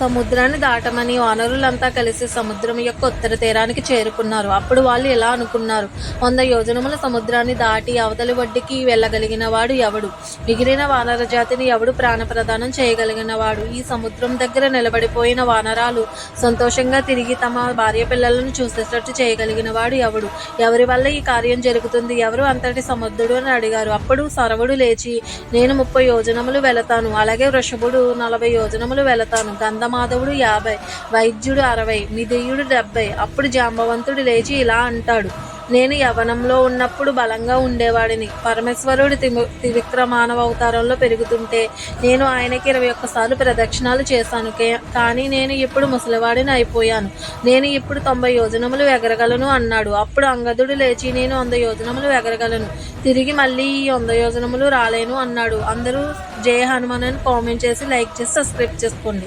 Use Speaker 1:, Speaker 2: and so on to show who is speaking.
Speaker 1: సముద్రాన్ని దాటమని వానరులంతా కలిసి సముద్రం యొక్క ఉత్తర తీరానికి చేరుకున్నారు. అప్పుడు వాళ్ళు ఇలా అనుకున్నారు? వంద యోజనముల సముద్రాన్ని దాటి అవతలి వడ్డీకి వెళ్ళగలిగిన వాడు ఎవడు? మిగిలిన వానర జాతిని ఎవడు ప్రాణప్రదానం చేయగలిగిన వాడు? ఈ సముద్రం దగ్గర నిలబడిపోయిన వానరాలు సంతోషంగా తిరిగి తమ భార్య పిల్లలను చూసేటట్టు చేయగలిగిన వాడు ఎవడు? ఎవరి వల్ల ఈ కార్యం జరుగుతుంది? ఎవరు అంతటి సముద్రుడు అని అడిగారు. అప్పుడు సరవుడు లేచి నేను ముప్పై యోజనములు వెళతాను. అలాగే వృషభుడు నలభై యోజనములు వెళతాను. నందమాధవుడు యాభై వైద్యుడు అరవై మిదేయుడు డెబ్బై. అప్పుడు జాంబవంతుడు లేచి ఇలా అంటాడు నేను యవనంలో ఉన్నప్పుడు బలంగా ఉండేవాడిని. పరమేశ్వరుడు త్రిము- అవతారంలో పెరుగుతుంటే నేను ఆయనకి ఇరవై ఒక్కసార్లు ప్రదక్షిణాలు చేశాను. కానీ నేను ఇప్పుడు ముసలివాడిని అయిపోయాను. నేను ఇప్పుడు తొంభై యోజనములు ఎగరగలను అన్నాడు. అప్పుడు అంగదుడు లేచి నేను వంద యోజనములు ఎగరగలను. తిరిగి మళ్ళీ ఈ వంద యోజనములు రాలేను అన్నాడు. అందరూ జయ హనుమాన్ అని కామెంట్ చేసి లైక్ చేసి సబ్స్క్రైబ్ చేసుకోండి.